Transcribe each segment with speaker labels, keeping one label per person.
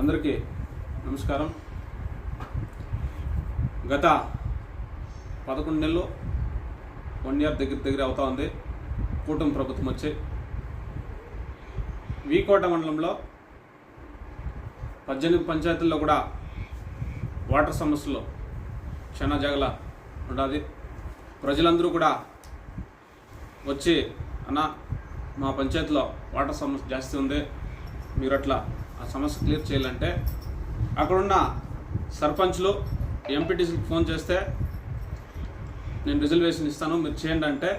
Speaker 1: అందరికీ నమస్కారం. గత పదకొండు నెలలు వన్ ఇయర్ దగ్గర దగ్గర అవుతా ఉంది. కూటమి ప్రభుత్వం వచ్చి వీకోట మండలంలో పద్దెనిమిది పంచాయతీల్లో కూడా వాటర్ సమస్యలు క్షణ జగల ఉండాలి ప్రజలందరూ కూడా వచ్చి అన్న మా పంచాయతీలో వాటర్ సమస్య జాస్తి ఉంది. మీరు అట్లా ఆ సమస్య క్లియర్ చేయాలంటే అక్కడున్న సర్పంచ్లు ఎంపీటీసీకి ఫోన్ చేస్తే నేను రిజర్వేషన్ ఇస్తాను. మీరు చేయండి అంటే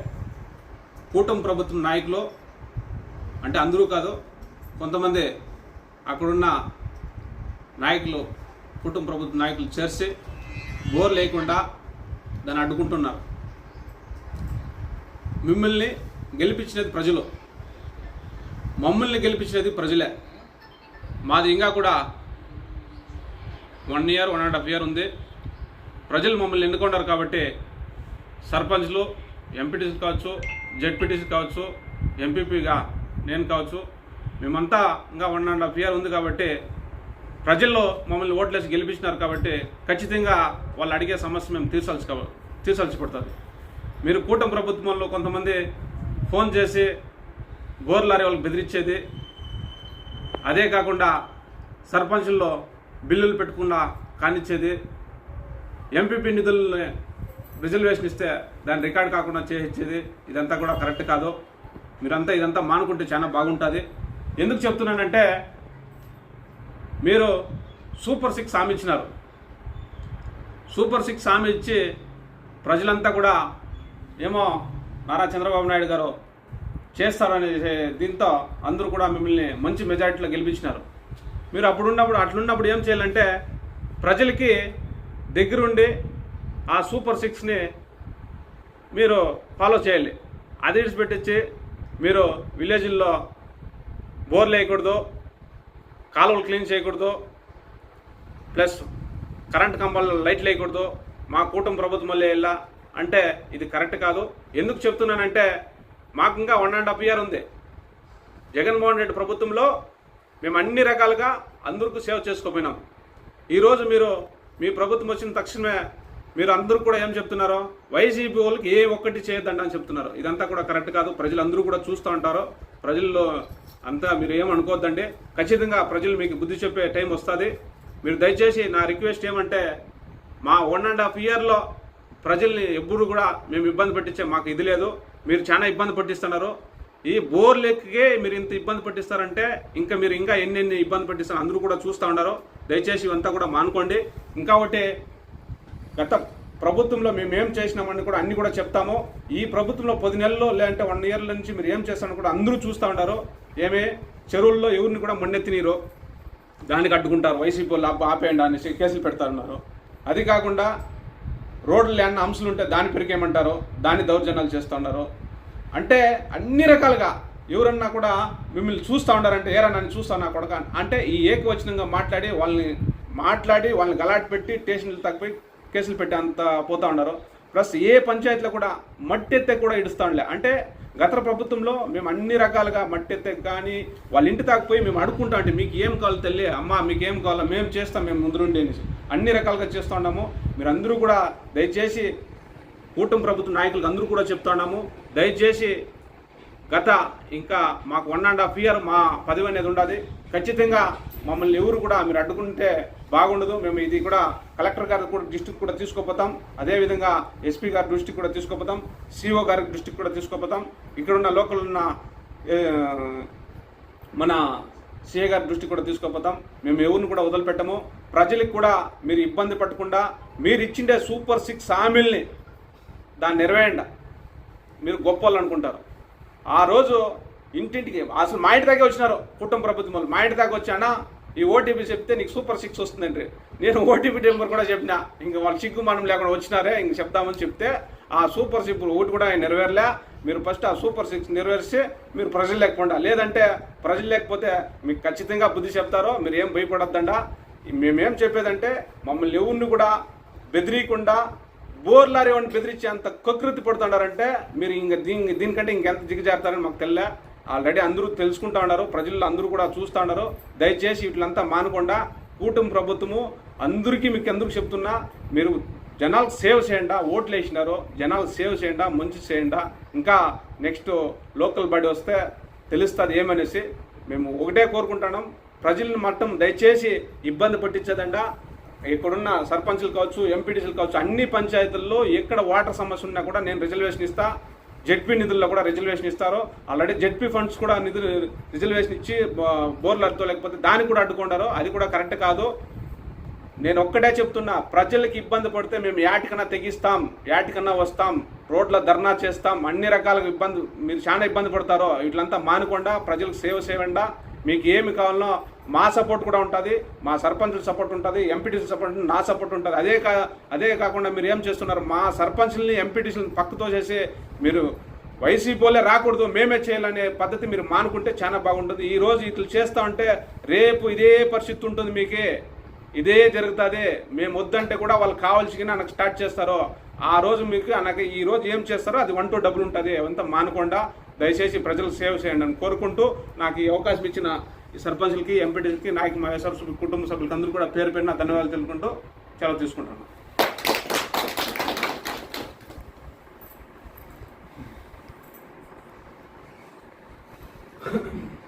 Speaker 1: కూటమి ప్రభుత్వం నాయకులు అంటే అందరూ కాదు కొంతమంది అక్కడున్న నాయకులు కుటుంబ ప్రభుత్వ నాయకులు చేర్చి బోర్ లేకుండా దాన్ని అడ్డుకుంటున్నారు. మిమ్మల్ని గెలిపించినది ప్రజలు. మమ్మల్ని గెలిపించినది ప్రజలే. మాది ఇంకా కూడా one year one and half year ఉంది. ప్రజలు మమ్మల్ని ఎన్నుకుంటారు కాబట్టి సర్పంచ్లు ఎంపీటీసీ కావచ్చు జెడ్పీటీసీ కావచ్చు ఎంపీపీగా నేను కావచ్చు మేమంతా ఇంకా వన్ అండ్ హాఫ్ ఇయర్ ఉంది కాబట్టి ప్రజల్లో మమ్మల్ని ఓట్లేసి గెలిపించినారు కాబట్టి ఖచ్చితంగా వాళ్ళు అడిగే సమస్య మేము తీర్చాల్సి కావ- తీర్చాల్సి పడుతుంది. మీరు కూటమి ప్రభుత్వంలో కొంతమంది ఫోన్ చేసి గోర్లారి లారీ వాళ్ళకి బెదిరించేది. అదే కాకుండా సర్పంచుల్లో బిల్లులు పెట్టకుండా కానిచ్చేది. ఎంపీపీ నిధులని రిజర్వేషన్ ఇస్తే దాన్ని రికార్డ్ కాకుండా చేయించేది. ఇదంతా కూడా కరెక్ట్ కాదు. మీరంతా ఇదంతా మానుకుంటే చాలా బాగుంటుంది. ఎందుకు చెప్తున్నానంటే మీరు సూపర్ సిక్స్ హామీ ఇచ్చినారు. సూపర్ సిక్స్ హామీ ఇచ్చి ప్రజలంతా కూడా ఏమో నారా చంద్రబాబు నాయుడు గారు చేస్తారనే దీంతో అందరూ కూడా మిమ్మల్ని మంచి మెజార్టీలో గెలిపించినారు. మీరు అప్పుడున్నప్పుడు అట్లున్నప్పుడు ఏం చేయాలంటే ప్రజలకి దగ్గరుండి ఆ సూపర్ సిక్స్ని మీరు ఫాలో చేయాలి. అది విడిచిపెట్టించి మీరు విలేజ్ల్లో బోర్లు వేయకూడదు కాలువలు క్లీన్ చేయకూడదు ప్లస్ కరెంట్ కంబాలు లైట్లు వేయకూడదు మా కూటమి ప్రభుత్వం వల్లే వెళ్ళా అంటే ఇది కరెక్ట్ కాదు. ఎందుకు చెప్తున్నానంటే మాకు ఇంకా వన్ అండ్ హాఫ్ ఇయర్ ఉంది. జగన్మోహన్ రెడ్డి ప్రభుత్వంలో మేము అన్ని రకాలుగా అందరికీ సేవ చేసుకోపోయినాం ఈరోజు మీరు మీ ప్రభుత్వం వచ్చిన తక్షణమే మీరు అందరూ కూడా ఏం చెప్తున్నారో వైసీపీ వాళ్ళకి ఏ ఒక్కటి చేయొద్దండి అని చెప్తున్నారు. ఇదంతా కూడా కరెక్ట్ కాదు. ప్రజలందరూ కూడా చూస్తూ ఉంటారు. ప్రజల్లో అంతా మీరు ఏమనుకోవద్దండి ఖచ్చితంగా ప్రజలు మీకు బుద్ధి చెప్పే టైం వస్తుంది. మీరు దయచేసి నా రిక్వెస్ట్ ఏమంటే మా వన్ అండ్ హాఫ్ ఇయర్లో ప్రజల్ని ఎప్పుడు కూడా మేము ఇబ్బంది పెట్టించే మాకు ఇది లేదు. మీరు చాలా ఇబ్బంది పట్టిస్తున్నారు. ఈ బోర్ లెక్కకే మీరు ఇంత ఇబ్బంది పట్టిస్తారంటే ఇంకా మీరు ఇంకా ఎన్ని ఇబ్బంది పట్టిస్తారు అందరూ కూడా చూస్తూ ఉన్నారు దయచేసి ఇవంతా కూడా మానుకోండి. ఇంకా ఒకటి గత ప్రభుత్వంలో మేము ఏం చేసినామని కూడా అన్ని కూడా చెప్తాము. ఈ ప్రభుత్వంలో పది నెలల్లో లేదంటే వన్ ఇయర్ల నుంచి మీరు ఏం చేస్తారని కూడా అందరూ చూస్తూ ఉన్నారు ఏమే? చెరువుల్లో ఎవరిని కూడా మొన్నెత్తినీరు దానికి అడ్డుకుంటారు వైసీపీ వాళ్ళు ఆపేయండి అనేసి కేసులు పెడతారన్నారు అది కాకుండా రోడ్లు లేని అంశాలు ఉంటే దాన్ని పెరికేయమంటారో దాన్ని దౌర్జన్యాలు చేస్తూ అంటే అన్ని రకాలుగా ఎవరన్నా కూడా మిమ్మల్ని చూస్తూ ఉండారంటే ఏరా నన్ను చూస్తా నా కొడక అంటే ఈ ఏకవచనంగా మాట్లాడి వాళ్ళని మాట్లాడి వాళ్ళని గలాట్ పెట్టి స్టేషన్లు తగ్గిపోయి కేసులు పెట్టి అంత పోతా ఉన్నారు ప్లస్ ఏ పంచాయతీలో కూడా మట్టెత్తే కూడా ఇడుస్తూ ఉండలే అంటే గత ప్రభుత్వంలో మేము అన్ని రకాలుగా మట్టెత్తే కానీ వాళ్ళ ఇంటి తాకపోయి మేము అడుక్కుంటా అంటే మీకు ఏం కావాలి తల్లి అమ్మ మీకు ఏం కావాలో మేము చేస్తాం మేము ముందుండి అనేసి. అన్ని రకాలుగా చేస్తూ ఉన్నాము. మీరు అందరూ కూడా దయచేసి కూటమి ప్రభుత్వ నాయకులకు అందరూ కూడా చెప్తున్నాము దయచేసి గత ఇంకా మాకు వన్ అండ్ హాఫ్ ఇయర్ మా పదవి అనేది ఉండదు ఖచ్చితంగా మమ్మల్ని ఎవరు కూడా మీరు అడ్డుకుంటే బాగుండదు. మేము ఇది కూడా కలెక్టర్ గారి కూడా దృష్టికి కూడా తీసుకుపోతాం. అదేవిధంగా ఎస్పీ గారి దృష్టికి కూడా తీసుకుపోతాం. సిఓ గారి దృష్టికి కూడా తీసుకుపోతాం. ఇక్కడ ఉన్న లోకల్ ఉన్న మన సిఏ గారి దృష్టికి కూడా తీసుకుపోతాం. మేము ఎవరిని కూడా వదిలిపెట్టము. ప్రజలకు కూడా మీరు ఇబ్బంది పట్టకుండా మీరు ఇచ్చిండే సూపర్ సిక్స్ హామీల్ని దాన్ని నెరవేయండి. మీరు గొప్ప వాళ్ళు అనుకుంటారు. ఆ రోజు ఇంటింటికి అసలు మా ఇంటి దాకా వచ్చినారు కుటుంబ ప్రభుత్వం వాళ్ళు. మా ఇంటి దాకా వచ్చానా? ఈ ఓటీపీ చెప్తే నీకు సూపర్ సిక్స్ వస్తుందండి. నేను ఓటీపీ నెంబర్ కూడా చెప్పిన. ఇంక వాళ్ళు సిగ్గు మనం లేకుండా వచ్చినారే ఇంక చెప్తామని చెప్తే ఆ సూపర్ సిక్స్ ఓటు కూడా ఆయన నెరవేరలే. మీరు ఫస్ట్ ఆ సూపర్ సిక్స్ నెరవేర్చి మీరు ప్రజలు లేకుండా లేదంటే ప్రజలు లేకపోతే మీకు ఖచ్చితంగా బుద్ధి చెప్తారో మీరు ఏం భయపడొద్దండా? మేమేం చెప్పేదంటే మమ్మల్ని ఎవరిని కూడా బెదిరియకుండా బోర్లారి వాడిని బెదిరించి అంత కకృతి పడుతుండారంటే మీరు ఇంక దీని దీనికంటే ఇంకెంత దిగజారుతారని మాకు తెల్ల. ఆల్రెడీ అందరూ తెలుసుకుంటా ఉన్నారు ప్రజలు అందరూ కూడా చూస్తూ ఉన్నారు. దయచేసి వీటిలంతా మానకుండా కూటమి ప్రభుత్వము అందరికీ మీకు ఎందుకు చెప్తున్నా మీరు జనాలకు సేవ్ చేయండా ఓట్లు వేసినారు జనాలకు సేవ్ చేయండా మంచి చేయండా ఇంకా నెక్స్ట్ లోకల్ బడి వస్తే తెలుస్తుంది ఏమనేసి మేము ఒకటే కోరుకుంటున్నాం. ప్రజలను మట్టం దయచేసి ఇబ్బంది పట్టించదండా. ఇక్కడున్న సర్పంచులు కావచ్చు ఎంపీటీసీలు కావచ్చు అన్ని పంచాయతీల్లో ఎక్కడ వాటర్ సమస్య ఉన్నా కూడా నేను రిజర్వేషన్ ఇస్తా. జెడ్పీ నిధుల్లో కూడా రిజర్వేషన్ ఇస్తారు ఆల్రెడీ జెడ్పీ ఫండ్స్ కూడా నిధులు రిజర్వేషన్ ఇచ్చి బ- బోర్లు లేకపోతే దాన్ని కూడా అడ్డుకుంటారు అది కూడా కరెక్ట్ కాదు. నేను ఒక్కటే చెప్తున్నా ప్రజలకు ఇబ్బంది పడితే మేము యాటికన్నా తెగిస్తాం యాటికన్నా వస్తాం రోడ్ల ధర్నా చేస్తాం అన్ని రకాల ఇబ్బంది మీరు చాలా ఇబ్బంది పడతారో ఇట్లంతా మానకుండా ప్రజలకు సేవ చేయండా మీకు ఏమి కావాలనో మా సపోర్ట్ కూడా ఉంటుంది మా సర్పంచుల సపోర్ట్ ఉంటుంది ఎంపీటీసీ సపోర్ట్ ఉంటుంది నా సపోర్ట్ ఉంటుంది. అదే కా అదే కాకుండా మీరు ఏం చేస్తున్నారు? మా సర్పంచుల్ని ఎంపీటీసీని పక్కతో చేసి మీరు వైసీపీ రాకూడదు మేమే చేయాలనే పద్ధతి మీరు మానుకుంటే చాలా బాగుంటుంది ఈరోజు ఇట్లా చేస్తా ఉంటే రేపు ఇదే పరిస్థితి ఉంటుంది మీకే. ఇదే జరుగుతుంది. మేము వద్దంటే కూడా వాళ్ళు కావాల్సిన నాకు స్టార్ట్ చేస్తారో. ఆ రోజు మీకు నాకు ఈ రోజు ఏం చేస్తారో అది వన్ టూ డబ్బులు ఉంటుంది. అవంతా మానకుండా దయచేసి ప్రజలకు సేవ చేయండి అని కోరుకుంటూ నాకు ఈ అవకాశం ఇచ్చిన ఈ సర్పంచ్లకి ఎంపీటీలకి నాయకు మా సభ్యులు కుటుంబ సభ్యులకి అందరూ కూడా పేరు పెట్టిన ధన్యవాదాలు తెలుపుకుంటూ చాలా తీసుకుంటాను Thank you.